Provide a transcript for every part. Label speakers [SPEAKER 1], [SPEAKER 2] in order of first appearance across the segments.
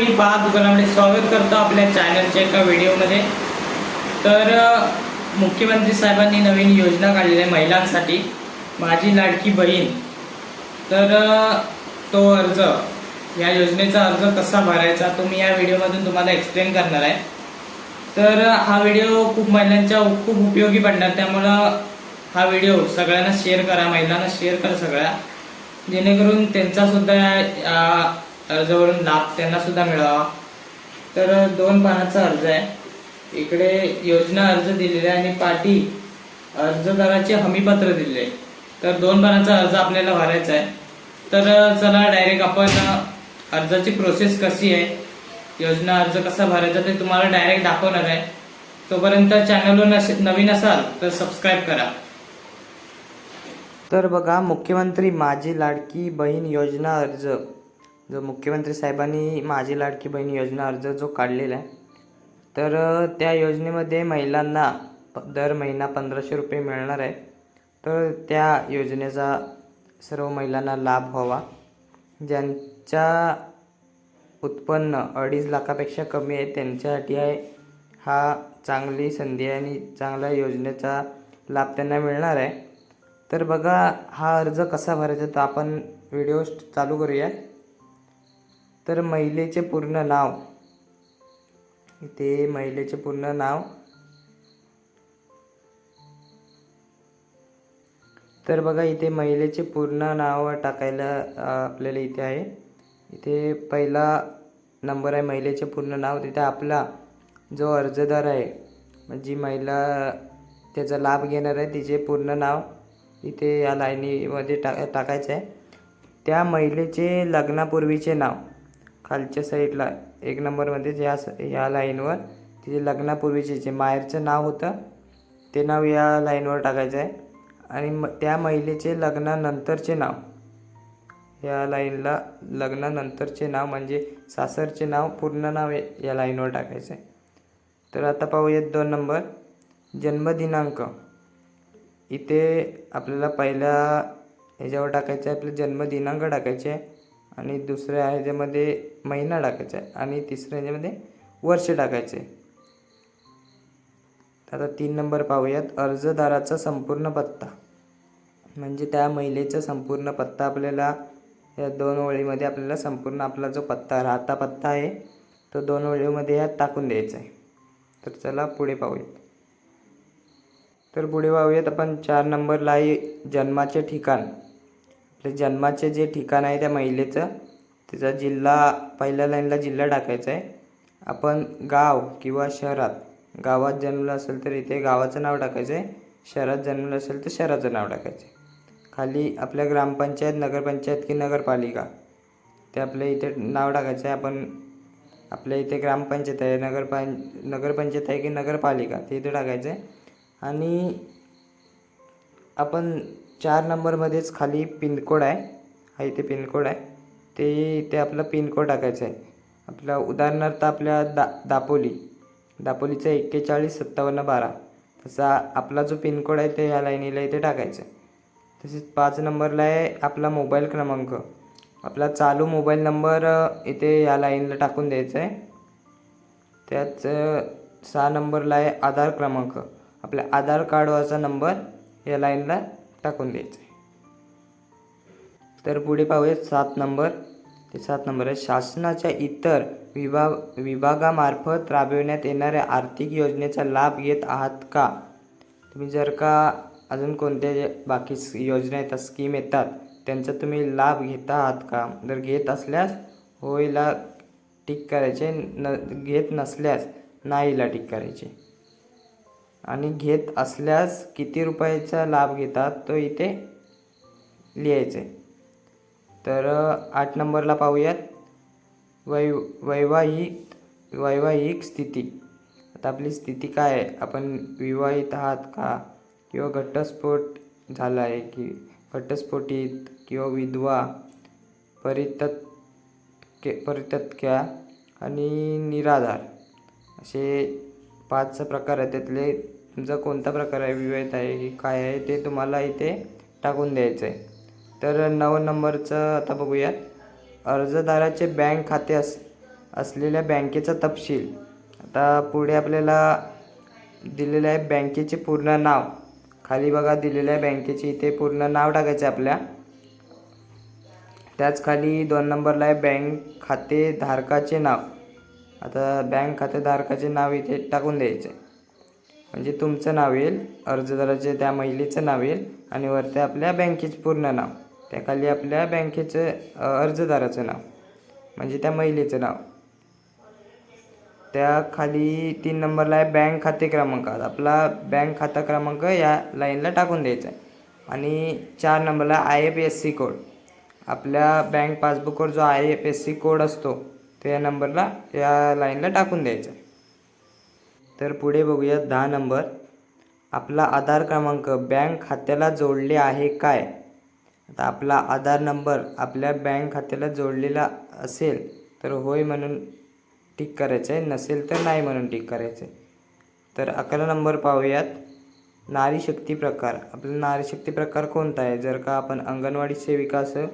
[SPEAKER 1] मी बाग दुकानामध्ये स्वागत करतो आपल्या चॅनलच्या एका व्हिडिओमध्ये तर मुख्यमंत्री साहेबांनी नवीन योजना काढलेली आहे महिलांसाठी. माझी लाडकी बहीण. तर तो अर्ज या योजनेचा अर्ज कसा भरायचा तो मी या व्हिडिओमधून तुम्हाला एक्सप्लेन करणार आहे. तर हा व्हिडिओ खूप महिलांच्या खूप उपयोगी पडणार. त्यामुळं हा व्हिडिओ सगळ्यांना शेअर करा महिलांना शेअर करा सगळ्या. जेणेकरून त्यांचा सुद्धा अर्जावरून लाभ त्यांना सुद्धा मिळावा. तर दोन पानाचा अर्ज आहे. इकडे योजना अर्ज दिलेला आहे आणि पाठी अर्जदाराचे हमीपत्र दिले. तर दोन पानाचा अर्ज आपल्याला भरायचा आहे. तर चला डायरेक्ट आपण अर्जाची प्रोसेस कशी आहे योजना अर्ज कसा भरायचा ते तुम्हाला डायरेक्ट दाखवणार आहे. तोपर्यंत चॅनलवर नवीन असाल तर सबस्क्राईब करा. तर बघा मुख्यमंत्री माझी लाडकी बहीण योजना अर्ज. जो मुख्यमंत्री साहेबांनी माझी लाडकी बहीण योजना अर्ज जो काढलेला आहे तर त्या योजनेमध्ये महिलांना प- दर महिना पंधराशे रुपये मिळणार आहे. तर त्या योजनेचा सर्व महिलांना लाभ व्हावा. ज्यांच्या उत्पन्न अडीच लाखापेक्षा कमी आहे त्यांच्यासाठी आहे हा चांगली संधी आहे आणि चांगल्या योजनेचा लाभ त्यांना मिळणार आहे. तर बघा हा अर्ज कसा भरायचा तर आपण व्हिडिओ चालू करूया. तर महिलेचे पूर्ण नाव. इथे महिलेचे पूर्ण नाव. तर बघा इथे महिलेचे पूर्ण नाव टाकायला आपल्याला इथे आहे. इथे पहिला नंबर आहे महिलेचे पूर्ण नाव. तिथे आपला जो अर्जदार आहे जी महिला त्याचा लाभ घेणार आहे तिचे पूर्ण नाव इथे या लाईनीमध्ये टा टाकायचं आहे. त्या महिलेचे लग्नापूर्वीचे नाव. खालच्या साईडला एक नंबरमध्ये या स या लाईनवर तिचे लग्नापूर्वीचे जे माहेरचं नाव होतं ते नाव या लाईनवर टाकायचं आहे. आणि म त्या महिलेचे लग्नानंतरचे नाव. या लाईनला लग्नानंतरचे नाव म्हणजे सासरचे नाव पूर्ण नाव या- या लाईनवर टाकायचं आहे. तर आता पाहूयात दोन नंबर. जन्मदिनांक. इथे आपल्याला पहिल्या ह्याच्यावर टाकायचं आहे आपलं जन्मदिनांक टाकायचे आहे. आणि दुसऱ्या ह्याच्यामध्ये महिना टाकायचा आहे आणि तिसऱ्या ह्याच्यामध्ये वर्ष टाकायचे आहे. आता तीन नंबर पाहूयात. अर्जदाराचा संपूर्ण पत्ता. म्हणजे त्या महिलेचा संपूर्ण पत्ता आपल्याला या दोन ओळीमध्ये आपल्याला संपूर्ण आपला जो पत्ता राहता पत्ता आहे तो दोन ओळीमध्ये यात टाकून द्यायचा आहे. तर चला पुढे पाहूयात. तर पुढे पाहूयात आपण चार नंबरला आहे जन्माचे ठिकाण. आपले जन्माचे जे ठिकाण आहे त्या महिलेचं त्याचा जिल्हा पहिल्या लाईनला जिल्हा टाकायचा आहे. आपण गाव किंवा शहरात गावात जन्मलं असेल तर इथे गावाचं नाव टाकायचं आहे. शहरात जन्मलं असेल तर शहराचं नाव टाकायचं आहे. खाली आपल्या ग्रामपंचायत नगरपंचायत की नगरपालिका ते आपल्या इथे नाव टाकायचं आहे. आपण आपल्या इथे ग्रामपंचायत आहे नगरपं नगरपंचायत आहे की नगरपालिका ते इथे टाकायचं आहे. आणि आपण चार नंबरमध्येच खाली पिनकोड आहे. हा इथे पिनकोड आहे. ते इथे आपलं पिनकोड टाकायचं आहे. आपला उदाहरणार्थ आपल्या दा दापोली. दापोलीचा एक्केचाळीस सत्तावन्न बारा. तसा आपला जो पिनकोड आहे ते ह्या लाईनीला इथे टाकायचं आहे. तसेच पाच नंबरला आहे आपला मोबाईल क्रमांक. आपला चालू मोबाईल नंबर इथे या लाईनला टाकून द्यायचा आहे. त्याच सहा नंबरला आहे आधार क्रमांक. आपल्या आधार कार्डवरचा नंबर या लाईनला टाकून द्यायचं. आहे तर पुढे पाहूया सात नंबर. ते सात नंबर आहे. शासनाच्या इतर विभाग विभागामार्फत राबविण्यात येणाऱ्या आर्थिक योजनेचा लाभ घेत आहात का? तुम्ही जर का अजून कोणत्या बाकी योजना येतात स्कीम येतात त्यांचा तुम्ही लाभ घेता आहात का? जर घेत असल्यास होईला टिक करायचे न घेत नसल्यास नाहीला टिक करायचे. आणि घेत असल्यास किती रुपयाचा लाभ घेतात? तो इथे लिहायचे तर आठ नंबरला पाहूयात. वै वैवाहिक वैवाहिक स्थिती. आता आपली स्थिती काय आहे? आपण विवाहित आहात का? किंवा घटस्फोट झाला आहे की घटस्फोटित किंवा विधवा परितत्के परितत्क्या आणि निराधार असे पाच प्रकार आहेत त्यातले तुमचा कोणता प्रकार आहे विवाहित आहे की काय आहे ते तुम्हाला इथे टाकून द्यायचं आहे. तर नऊ नंबरचं आता बघूयात. अर्जदाराचे बँक खाते अस असलेल्या बँकेचा तपशील. आता पुढे आपल्याला दिलेलं आहे बँकेचे पूर्ण नाव. खाली बघा दिलेलं आहे बँकेचे इथे पूर्ण नाव टाकायचं आहे आपल्या. त्याच खाली दोन नंबरला आहे बँक खाते धारकाचे नाव. आता बँक खातेधारकाचे नाव इथे टाकून द्यायचं. आहे म्हणजे तुमचं नाव येईल अर्जदाराचे त्या महिलेचं नाव येईल आणि वरती आपल्या बँकेचं पूर्ण नाव. त्याखाली आपल्या बँकेचं अर्जदाराचं नाव. म्हणजे त्या महिलेचं नाव. त्या खाली तीन नंबरला आहे बँक खाते क्रमांक. आपला बँक खाता क्रमांक या लाईनला टाकून द्यायचा आहे. आणि चार नंबरला I F S C code. आपल्या बँक पासबुकवर जो I F S C code असतो तर या नंबरला या लाईनला टाकून द्यायचा. तर पुढे बघूया दहा नंबर. आपला आधार क्रमांक बँक खात्याला जोडले आहे काय? आता आपला आधार नंबर आपल्या बँक खात्याला जोडलेला असेल तर होय म्हणून टिक करायचं आहे नसेल तर नाही म्हणून टिक करायचं आहे तर अकरा नंबर पाहूयात. नारी शक्ती प्रकार. आपला नारी शक्ती प्रकार कोणता आहे? जर का आपण अंगणवाडी सेविका असेल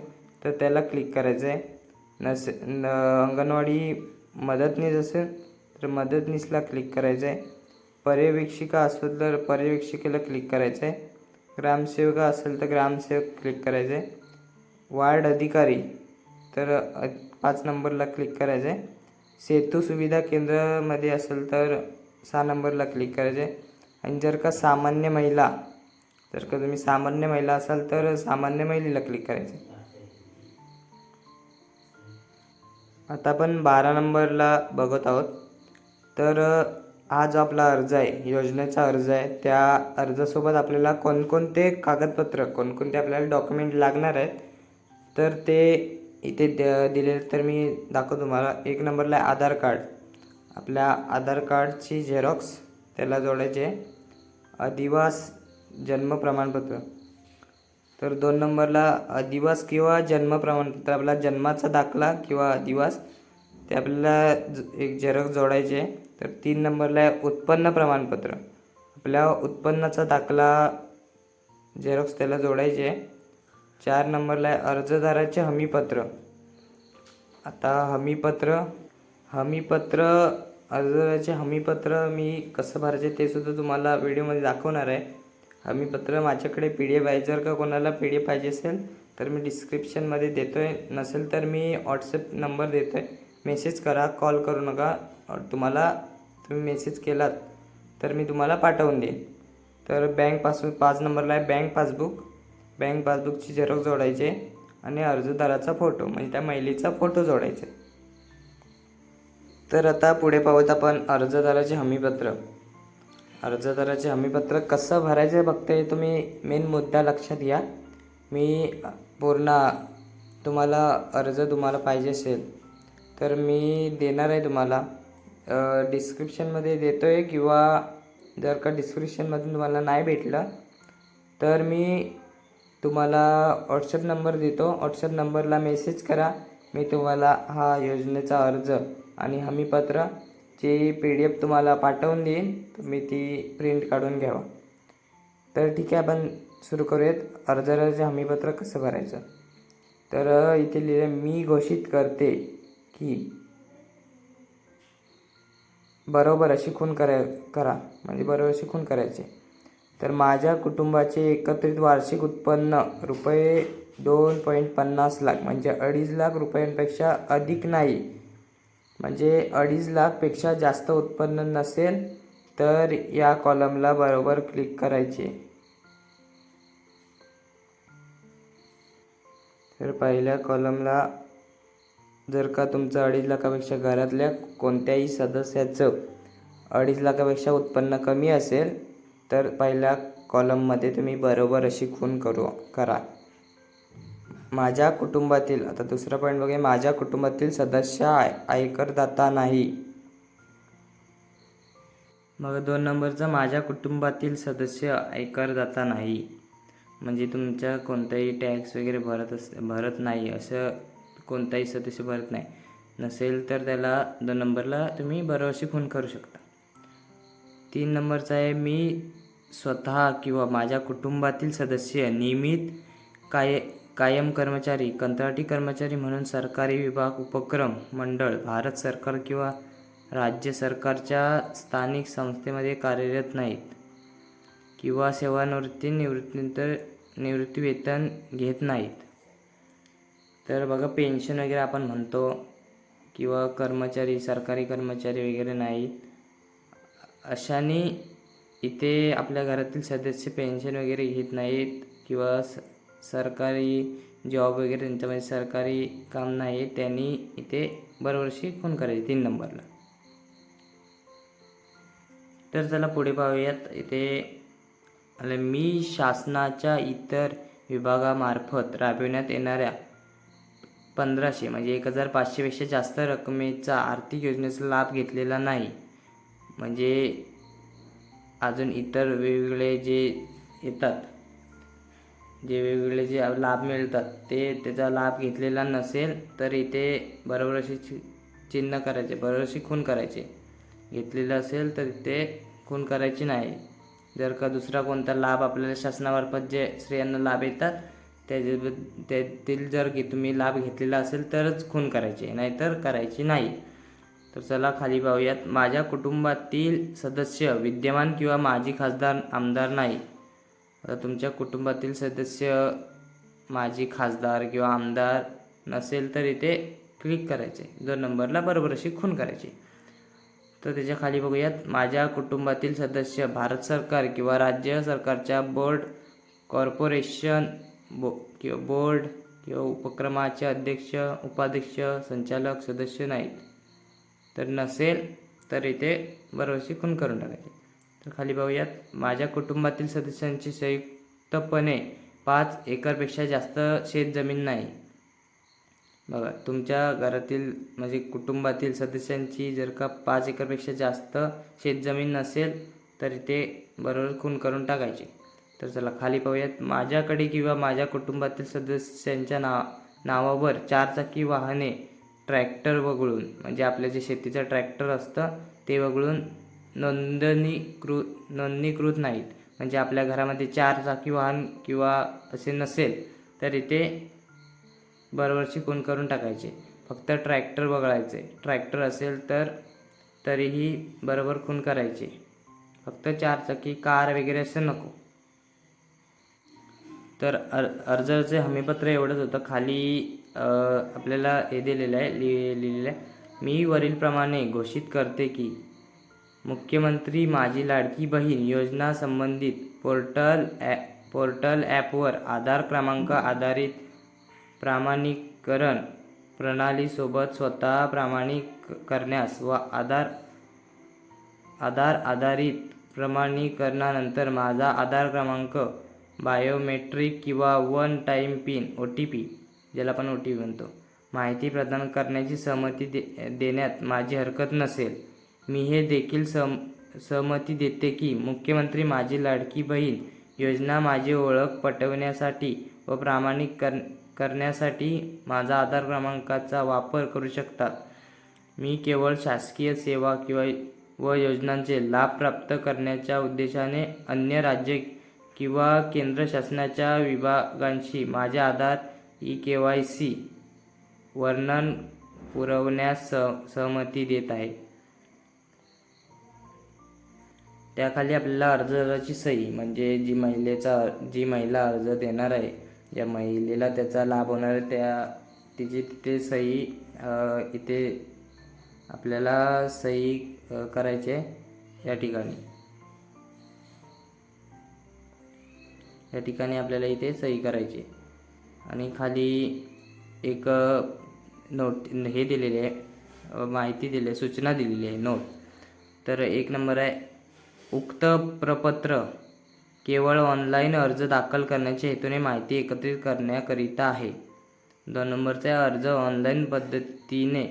[SPEAKER 1] तर त्याला क्लिक करायचं आहे नसे न अंगणवाडी मदतनीस असेल तर मदतनीसला क्लिक करायचं आहे पर्यवेक्षिका असेल तर पर्यवेक्षिकेला क्लिक करायचं आहे ग्रामसेवका असेल तर ग्रामसेवक क्लिक करायचं आहे वार्ड अधिकारी तर पाच नंबरला क्लिक करायचं आहे सेतू सुविधा केंद्रामध्ये असेल तर सहा नंबरला क्लिक करायचे आणि जर का सामान्य महिला जर का तुम्ही सामान्य महिला असाल तर सामान्य महिलेला क्लिक करायचे आता आपण बारा नंबरला बघत आहोत. तर हा जो आपला अर्ज आहे योजनेचा अर्ज आहे त्या अर्जासोबत आपल्याला कोणकोणते कागदपत्र कोणकोणते आपल्याला डॉक्युमेंट लागणार आहेत तर ते इथे द दिले तर मी दाखवतो तुम्हाला. एक नंबरला आहे आधार कार्ड. आपल्या आधार कार्डची झेरॉक्स त्याला जोडायचे. अधिवास जन्म प्रमाणपत्र. तर दोन नंबरला अधिवास किंवा जन्म प्रमाणपत्र आपला जन्माचा दाखला किंवा अधिवास ते आपल्याला ज- एक झेरॉक्स जोडायचे आहे. तर तीन नंबरला आहे उत्पन्न प्रमाणपत्र आपल्या उत्पन्नाचा दाखला झेरॉक्स त्याला जोडायचे आहे. चार नंबरला आहे अर्जदाराचे हमीपत्र आता हमीपत्र हमीपत्र अर्जदाराचे हमीपत्र मी कसं भरायचे ते सुद्धा तुम्हाला व्हिडिओमध्ये दाखवणार आहे हमीपत्र माझ्याकडे पी डी एफ आहे. जर का कोणाला पी डी एफ पाहिजे असेल तर मी डिस्क्रिप्शनमध्ये देतो आहे नसेल तर मी व्हॉट्सअप नंबर देतो आहे मेसेज करा कॉल करू नका. तुम्हाला तुम्ही मेसेज केलात तर मी तुम्हाला पाठवून देईन. तर बँक पासबुक पाच नंबरला आहे बँक पासबुक बँक पासबुकची झेरॉक्स जोडायचे आणि अर्जदाराचा फोटो म्हणजे त्या महिलेचा फोटो जोडायचा. तर आता पुढे पाहूत आपण अर्जदाराचे हमीपत्र. अर्जदाराचे हमीपत्र कसं भरायचं आहे तुम्ही मेन मुद्दा लक्षात घ्या. मी पूर्ण तुम्हाला अर्ज तुम्हाला पाहिजे असेल तर मी देणार आहे तुम्हाला. डिस्क्रिप्शनमध्ये देतो आहे किंवा जर का डिस्क्रिप्शनमधून तुम्हाला नाही भेटलं तर मी तुम्हाला व्हॉट्सअप नंबर देतो. व्हॉट्सअप नंबरला मेसेज करा. मी तुम्हाला हा योजनेचा अर्ज आणि हमीपत्र ची पी डी एफ तुम्हाला पाठवून देईन तुम्ही ती प्रिंट काढून घ्यावा. तर ठीक आहे आपण सुरू करूयात. अर्जदाराचे हमीपत्र कसं भरायचं? तर इथे लिहिलं मी घोषित करते की बरोबर अशी खून करा करा. म्हणजे बरोबर अशी खून करायचे. तर माझ्या कुटुंबाचे एकत्रित वार्षिक उत्पन्न रुपये दोन पॉईंट पन्नास लाख म्हणजे अडीच लाख रुपयांपेक्षा अधिक नाही. म्हणजे अडीच लाखपेक्षा जास्त उत्पन्न नसेल तर या कॉलमला बरोबर क्लिक करायचे. तर पहिल्या कॉलमला जर का तुमचं अडीच लाखापेक्षा घरातल्या कोणत्याही सदस्याचं अडीच लाखापेक्षा उत्पन्न कमी असेल तर पहिल्या कॉलममध्ये तुम्ही बरोबर अशी खून करू करा. माझ्या कुटुंबातील आता दुसरा पॉईंट बघूया माझ्या कुटुंबातील सदस्य आय आयकरदाता नाही. मग दोन नंबरचा माझ्या कुटुंबातील सदस्य आयकरदाता नाही. म्हणजे तुमच्या कोणताही टॅक्स वगैरे भरत अस भरत नाही असं कोणताही सदस्य भरत नाही. नसेल तर त्याला दोन नंबरला तुम्ही बरोबरशी फोन करू शकता. तीन नंबरचा आहे मी स्वतः किंवा माझ्या कुटुंबातील सदस्य नियमित काय कायम कर्मचारी कंत्राटी कर्मचारी म्हणून सरकारी विभाग उपक्रम मंडळ भारत सरकार किंवा राज्य सरकारच्या स्थानिक संस्थेमध्ये कार्यरत नाहीत. किंवा सेवानिवृत्ती निवृत्तीनंतर निवृत्तीवेतन घेत नाहीत. तर बघा पेन्शन वगैरे आपण म्हणतो किंवा कर्मचारी सरकारी कर्मचारी वगैरे नाहीत. अशाने इथे आपल्या घरातील सदस्य पेन्शन वगैरे घेत नाहीत किंवा स सरकारी जॉब वगैरे त्यांच्यामध्ये सरकारी काम नाही त्यांनी इथे बरोबरशी खून करायचे तीन नंबरला. तर चला पुढे पाहूयात. इथे मी शासनाच्या इतर विभागामार्फत राबविण्यात येणाऱ्या पंधराशे म्हणजे एक हजार पाचशेपेक्षा जास्त रकमेचा आर्थिक योजनेचा लाभ घेतलेला नाही. म्हणजे अजून इतर वेगवेगळे जे येतात जे वेगवेगळे जे लाभ मिळतात ते त्याचा लाभ घेतलेला नसेल तर इथे बरोबर अशी चि- चिन्ह करायचे बरोबर अशी खून करायचे. घेतलेलं असेल तर ते खून करायची नाही. जर का दुसरा कोणता लाभ आपल्याला शासनामार्फत जे स्त्रियांना लाभ येतात त्याच्या त्यातील जर की तुम्ही लाभ घेतलेला असेल तरच खून करायची नाहीतर करायची नाही. तर चला खाली पाहूयात. माझ्या कुटुंबातील सदस्य विद्यमान किंवा माजी खासदार आमदार नाही. तुमच्या कुटुंबातील सदस्य माजी खासदार किंवा आमदार नसेल तर इथे क्लिक करायचे. जर नंबरला बरोबर अशी खून करायची. तर त्याच्याखाली बघूयात. माझ्या कुटुंबातील सदस्य भारत सरकार किंवा राज्य सरकारच्या बोर्ड कॉर्पोरेशन बो किंवा बोर्ड किंवा उपक्रमाचे अध्यक्ष उपाध्यक्ष संचालक सदस्य नाहीत. तर नसेल तर इथे बरोबरशी खून करून टाकायचे. तर खाली पाहूयात माझ्या कुटुंबातील सदस्यांची संयुक्तपणे पाच एकरपेक्षा जास्त शेत जमीन नाही. बघा तुमच्या घरातील म्हणजे कुटुंबातील सदस्यांची जर का पाच एकरपेक्षा जास्त शेतजमीन नसेल तर इथे बरोबर खून करून टाकायचे. तर चला खाली पाहूयात. माझ्याकडे किंवा माझ्या कुटुंबातील सदस्यांच्या नाव नावावर चारचाकी वाहने ट्रॅक्टर वगळून म्हणजे आपल्या जे शेतीचं ट्रॅक्टर असतं ते वगळून नोंदणीकृ नोंदणीकृत नाहीत. म्हणजे आपल्या घरामध्ये चार चाकी वाहन किंवा असे नसेल तर इथे बरोबरची खून करून टाकायचे? फक्त ट्रॅक्टर वगळायचे. ट्रॅक्टर असेल तर तरीही बरोबर खून करायचे? फक्त चारचाकी कार वगैरे असं नको. तर अर अर्जाचे हमीपत्र एवढंच होतं. खाली आपल्याला हे दिलेलं आहे लिहि लिहिलेलं आहे. मी वरीलप्रमाणे घोषित करते की मुख्यमंत्री माझी लाडकी बहीण योजना संबंधित पोर्टल ॲ पोर्टल ॲपवर आधार क्रमांक आधारित प्रमाणीकरण प्रणालीसोबत स्वतः प्रामाणिक करण्यास व आधार आधार आधारित प्रमाणीकरणानंतर माझा आधार क्रमांक बायोमेट्रिक किंवा one time pin O T P ज्याला आपण ओ टी पी म्हणतो माहिती प्रदान करण्याची सहमती दे देण्यात माझी हरकत नसेल. मी हे देखील सम सहमती देते की मुख्यमंत्री माझी लाडकी बहीण योजना माझी ओळख पटवण्यासाठी व प्रामाणिक कर करण्यासाठी माझा आधार क्रमांकाचा वापर करू शकतात. मी केवळ शासकीय सेवा किंवा व योजनांचे लाभ प्राप्त करण्याच्या उद्देशाने अन्य राज्य किंवा केंद्र शासनाच्या विभागांशी माझे Aadhaar e K Y C वर्णन पुरवण्यास स सहमती देत आहे. त्याखाली आपल्याला अर्जदाराची सही म्हणजे जी महिलेचा जी महिला अर्ज देणार आहे ज्या महिलेला त्याचा लाभ होणार आहे त्या तिची तिथे सही इथे आपल्याला सही करायची आहे या ठिकाणी या ठिकाणी आपल्याला इथे सही करायची आहे. आणि खाली एक नोट हे दिलेले आहे माहिती दिली आहे सूचना दिलेली आहे नोट तर एक नंबर आहे उक्त प्रपत्र केवळ ऑनलाईन अर्ज दाखल करण्याच्या हेतूने माहिती एकत्रित करण्याकरिता आहे. दोन नंबरचा अर्ज ऑनलाईन पद्धतीने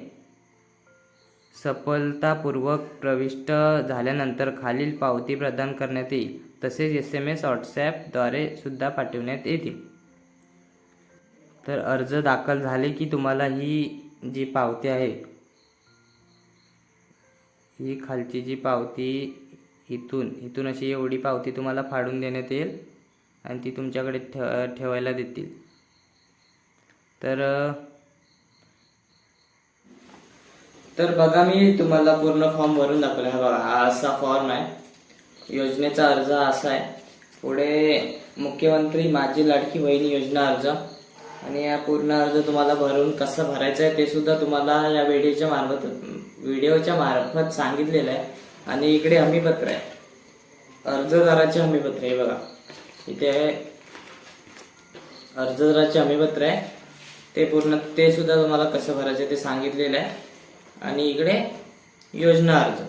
[SPEAKER 1] सफलतापूर्वक प्रविष्ट झाल्यानंतर खालील पावती प्रदान करण्यात येईल. तसेच एस एम एस व्हॉट्सॲपद्वारे सुद्धा पाठवण्यात येतील. तर अर्ज दाखल झाले की तुम्हाला ही जी पावती आहे ही खालची जी पावती इथून इथून अशी एवढी पावती तुम्हाला फाडून देण्यात येईल आणि ती तुमच्याकडे ठे ठेवायला देतील. तर तर बघा मी तुम्हाला पूर्ण फॉर्म भरून दाखवला हा बघा हा असा फॉर्म आहे. योजनेचा अर्ज हा असा आहे. पुढे मुख्यमंत्री माझी लाडकी बहीण योजना अर्ज. आणि हा पूर्ण अर्ज तुम्हाला भरून कसं भरायचं आहे ते सुद्धा तुम्हाला या व्हिडिओच्या मार्फत व्हिडिओच्या मार्फत सांगितलेलं आहे. आणि इकडे हमीपत्र आहे. अर्जदाराचे हमीपत्र आहे बघा. इथे अर्जदाराचे हमीपत्र आहे. ते पूर्ण ते सुद्धा तुम्हाला कसं भरायचं ते सांगितलेलं आहे. आणि इकडे योजना अर्ज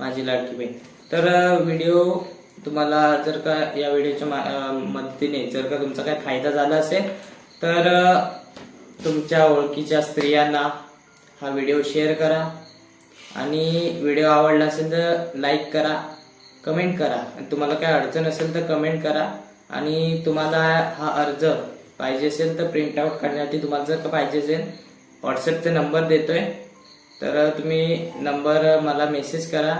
[SPEAKER 1] माझी लाडकी बहीण. तर व्हिडिओ तुम्हाला जर का या व्हिडिओच्या मा- मदतीने जर का तुमचा काय फायदा झाला असेल तर तुमच्या ओळखीच्या स्त्रियांना हा व्हिडिओ शेअर करा. आणि व्हिडिओ आवडला असेल तर लाईक करा कमेंट करा. आणि तुम्हाला काय अडचण असेल तर कमेंट करा. आणि तुम्हाला हा अर्ज पाहिजे असेल तर प्रिंट आउट करण्यासाठी तुम्हाला जर का पाहिजे असेल व्हॉट्सअपचा नंबर देतोय. तर तुम्ही नंबर मला मेसेज करा.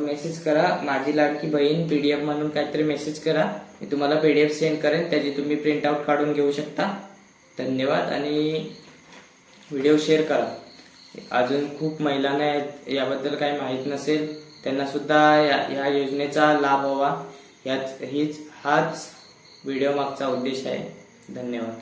[SPEAKER 1] मेसेज करा. माझी Ladki Bahin P D F म्हणून काहीतरी मेसेज करा. मी तुम्हाला पी डी एफ सेंड करेन. त्याची तुम्ही प्रिंटआउट काढून घेऊ शकता. धन्यवाद. आणि व्हिडिओ शेअर करा. अजून खूप महिलांना याबद्दल काही माहीत नसेल त्यांना सुद्धा या ह्या योजनेचा लाभ व्हावा. याच हीच हाच व्हिडिओ मागचा उद्देश आहे. धन्यवाद.